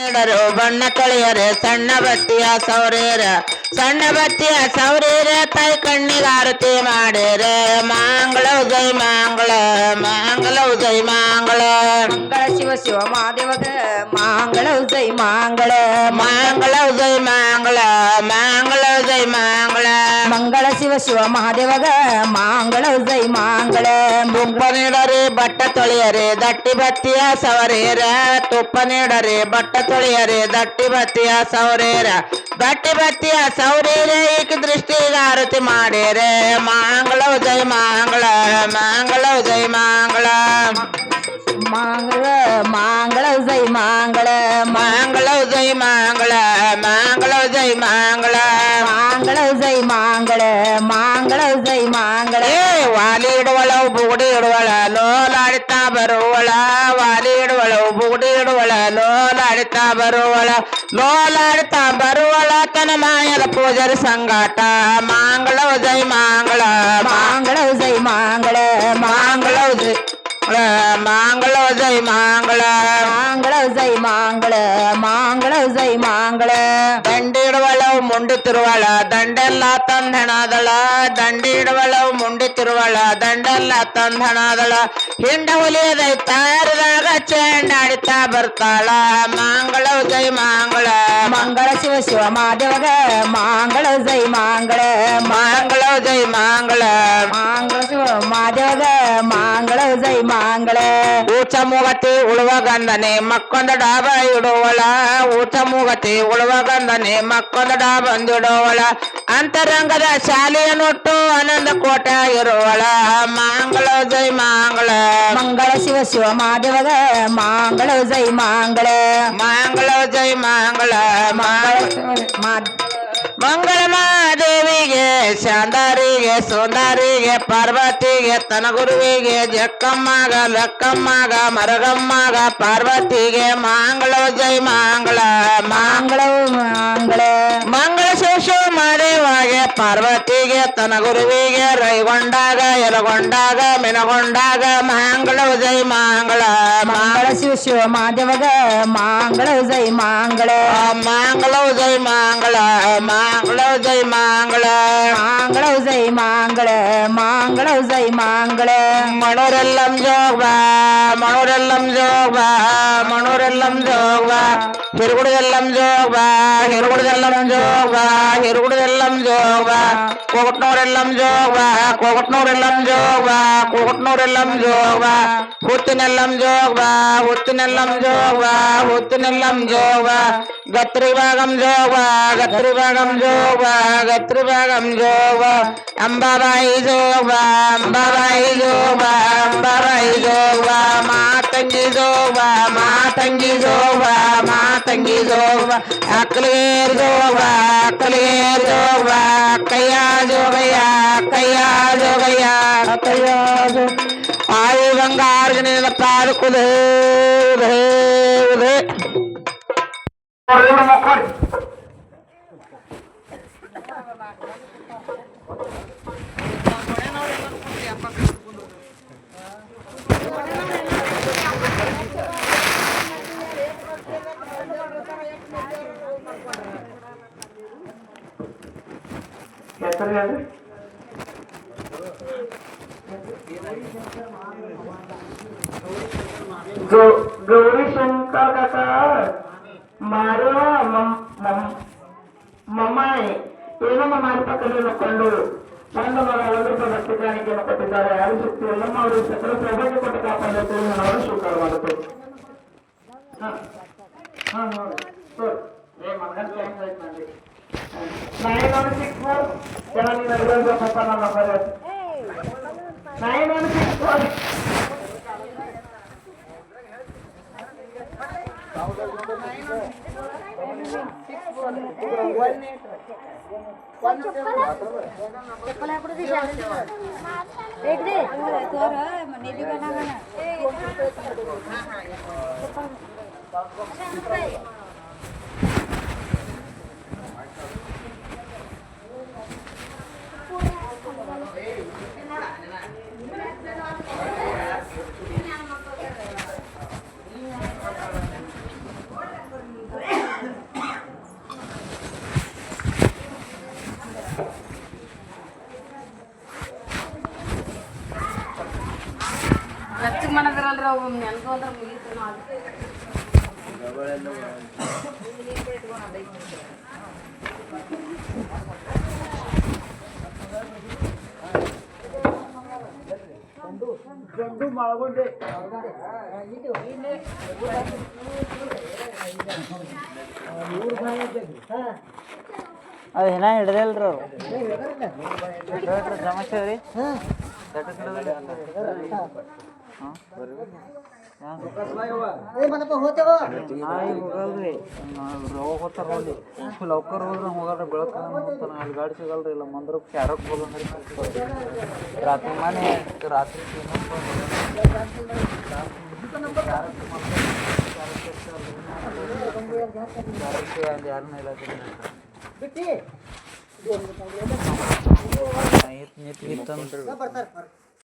ನೀಡರು ಬಣ್ಣ ಕಳೆಯರೆ ಸಣ್ಣ ಬತ್ತಿಯ ಸೌರೇರ ಸಣ್ಣ ಬತ್ತಿಯ ಸೌರೇರ ತಾಯಿ ಕಣ್ಣಿಗಾರತಿ ಮಾಡಿರೆ ಮಾಂಗಳ ಜೈ ಮಾಂಗಳ ಮಾಂಗಳ ಜೈ ಮಾಂಗಳ ಮಂಗಳ ಶಿವ ಶಿವ ಮಹಾದೇವಗ ಮಾಂಗಳ ಜೈ ಮಾಂಗಳ ಮಾಂಗಳ ಜೈ ಮಾಂಗಳ ಮಾಂಗಳ ಜೈ ಮಾಂಗಳ ಮಂಗಳ ಶಿವ ಶಿವ ಮಹಾದೇವಗ ಮಾಂಗಳ ಜೈ ಮಾಂಗಳ ತುಪ್ಪ ನೀಡರಿ ಬಟ್ಟ ತೊಳೆಯರೆ ದಟ್ಟಿ ಬತ್ತಿಯ ಸವರೇರ ತುಪ್ಪ ನೀಡರಿ ಬಟ್ಟ ತೊಳೆಯರೆ ದಟ್ಟಿ ಬತ್ತಿಯ ಸೌರೇರ ದಟ್ಟಿ ಬತ್ತಿಯ ಸೌರೇರ ಏಕ ದೃಷ್ಟಿಗ ಆರತಿ ಮಾಡಿರೆ ಮಾಂಗಳ ಜೈ ಮಾಂಗಳ ಮಾಂಗಳ ಜೈ ಮಾಂಗಳ ಮಾಂಗಳ ಮಾಂಗಳ ಜೈ ಮಾಂಗಳ ಮಾಂಗಳ ಜೈ ಮಾಂಗಳ ಮಾಂಗಳ ಜೈ ಮಾಂಗಳ ಮಾಂಗಳ ಜೈ ಮಾಂಗಳ ಮಾಂಗಳ ಜೈ ಮಾಂಗಳ ಏ ವಾಲಿ ಇಡುವಳ ಬುಗುಡಿ ಇಡುವಳ ಲೋಲಾಡಿತಾ ಬರುವಳ ವಾಲಿ ಇಡುವಳ ಬುಗುಡಿ ಇಡುವಳ ಲೋಲಾಡಿತಾ ಬರುವಳ ಲೋಲಾಡಿತಾ ಬರುವಳ ತನ ಮಾಯದ ಪೂಜಾರಿ ಸಂಗಾಟ ಮಾಂಗಳ ಜೈ ಮಾಂಗಳ ಮಾಂಗಳ ಜೈ ಮಾಂಗಳ ಮಾಂಗಳ ಜೈ ಮಾಂಗಳ ಜೈ ಮಾಂಗಳ ಮಾಂಗಳ ಜೈ ಮಾಂಗಳ ಮಾಂಗಳ ಜೈ ಮಾಂಗಳ ದಂಡಿಡುವಳವು ಮುಂಡಿ ತಿರುವಳ ದಂಡೆಲ್ಲ ತಂದಣದಳ ದಂಡಿಡುವಳವು ಮುಂಡಿ ತಿರುವಳ ದಂಡೆಲ್ಲ ತಂದಣದಳ ಹಿಂಡ ಹುಲಿಯದ ತಾರದಾಗ ಚೆಂಡಾಡಿತಾ ಬರ್ತಾಳ ಮಾಂಗಳವು ಜೈ ಮಾಂಗಳ ಮಂಗಳ ಶಿವ ಶಿವ ಮಹಾದೇವಗ ಮಾಂಗಳ ಜೈ ಮಾಂಗಳ ಮಾಂಗಳವು ಜೈ ಮಾಂಗಳ ಮಾಂಗಳ ಶಿವ ಮಹಾದೇವಗ ಮಾಂಗಳ ಜೈ ಮಾಂಗಳ ಊಟ ಮೂಗತಿ ಉಳುವಗಂದನೆ ಮಕ್ಕೊಂದ ಡಾಬ ಇಡುವಳ ಊಟ ಮೂಗತಿ ಉಳುವಗಂದನೆ ಮಕ್ಕೊಂದ ಡಾಬ ಬಂದಿಡುವಳ ಅಂತರಂಗದ ಶಾಲೆಯ ನೊಟ್ಟು ಆನಂದ ಕೋಟ ಇರುವಳ. ಮಾಂಗಳ ಜೈ ಮಾಂಗಳ ಮಂಗಳ ಶಿವ ಶಿವ ಮಾದೇವಗ ಮಾಂಗಳ ಜೈ ಮಾಂಗಳ ಮಾಂಗಳ ಜೈ ಮಾಂಗಳ ಮಂಗಳ ಮಾಂಗಳ ಶಿವ ಮಾ- ಮಂಗಳ ಮಹಾದೇವಿಗೆ ಶಾಂದಾರಿಗೆ ಸುಂದರಿಗೆ ಪಾರ್ವತಿಗೆ ತನಗುರುವಿಗೆ ಜಕ್ಕಮ್ಮಗ ಲಕ್ಕಮ್ಮಗ ಮರಗಮ್ಮಗ ಪಾರ್ವತಿಗೆ ಮಾಂಗಳ ಜೈ ಮಾಂಗಳ ಮಾಂಗಳ ಮಂಗಳ. ಮಾಂಗಳ ಶಿಶು ಮರೆವಾಗೆ ಪಾರ್ವತಿಗೆ ತನಗುರುವಿಗೆ ರೈಗೊಂಡಾಗ ಎಲಗೊಂಡಾಗ ಮಿನಗೊಂಡಾಗ ಮಾಂಗಳ ಜೈ ಮಾಂಗಳ. ಮಂಗಳ ಶಿವ ಮಹಾದೇವಗ ಮಾಂಗಳ ಜೈ ಮಾಂಗಳ. ಮಾಂಗಳ ಜೈ ಮಾಂಗಳ ಮಾಂಗಳ மாங்கள. ஜெய் மாங்கள மாங்கள ஜெய் மாங்கள. மாங்கள ஜெய் மாங்கள மனோரெல்லாம் ஜோவா மனோரெல்லாம் ஜோவா மனோரெல்லாம் ஜோவா பெருகுடதெல்லாம் ஜோவா பெருகுடதெல்லாம் ஜோவா பெருகுடதெல்லாம் ஜோவா கோகட்னோரெல்லாம் ஜோவா கோகட்னோரெல்லாம் ஜோவா கோகட்னோரெல்லாம் ஜோவா ஒத்துநெல்லம் ஜோவா ஒத்துநெல்லம் ஜோவா ஒத்துநெல்லம் ஜோவா கத்திரிவாகம் ஜோவா கத்திரிவாகம் ஜோ சோவ கத்ருபகம் சோவ அம்பவை சோவ அம்பவை சோவ அம்பவை சோவ மாத்தங்கி சோவ மாத்தங்கி சோவ மாத்தங்கி சோவ அக்கலேர் சோவ அக்கலேர் சோவ கையா சோகையா கையா சோகையா கையா சோ ஆயுதங்கார்கனே பாருக்குது உதே உதே ಉದೇ ಉದೇ ಹೆಸರು ಹೇಳ್ರಿ ಗೌ- ಗೌರಿಶಂಕರ್ ಕಾಕ ಮಾರುವ ಮಮ್ಮಾಯಿ ಏನಮ್ಮ ಮಾಡ್ತಕ್ಕಂಥ ಕೊಂಡು ಒಂದು ಮಗ ಒಂದು ರೂಪಾಯಿ ಭಕ್ತಿ ಕಾಣಿಕೆಯನ್ನು ಕೊಟ್ಟಿದ್ದಾರೆ ಯಾರು ಶಕ್ತಿ ಎಲ್ಲಮ್ಮ ಅವರು ಸಕಲ ಸೌಭಾಗ್ಯ ಕೊಟ್ಟು ಕಾಪಾಡಬೇಕು ನಾನು ಅವರು ಸ್ವೀಕಾರ ಮಾಡುತ್ತೇನೆ ಹಾ ಹಾ ನೋಡಿ Jangan dimainkan buat apa nama kalian. ನೆನ್ಕೊಂಡ್ರೆ ಮುಗೀತು ಹಿಡ್ದಲ್ರಿ ಅವ್ರು. ಸಮಸ್ಯೆ ರೀ. ನೆನ್ಕೊಂಡ್ರೆ ಮುಗೀತು ನಾ ಅದಕ್ಕೆ ಅದು ಏನ ಹಿಡ್ದಲ್ರಿ ಅವ್ರು ಸಮಸ್ಯೆ ರೀ ಹೋಗಲ್ರಿ ರೋಗ ಹೋಗ್ತಾರ ನೋಡಿ ಲೌಕರ್ ಹೋದ್ರೆ ಹೋಗಲ್ರಿ ಬೆಳಕ ಹೋಗ್ತಾನ ಅಲ್ಲಿ ಗಾಡಿ ಸಿಗಲ್ರಿ ಇಲ್ಲ ಮಂದ್ರ ಕ್ಯಾರಕ್ ಹೋಗಂದ್ರಿ ರಾತ್ರಿ ಮನೆ ರಾತ್ರಿ ಯಾರನ್ನ ಇಲ್ಲ ನಿಂತು ನಿಂತು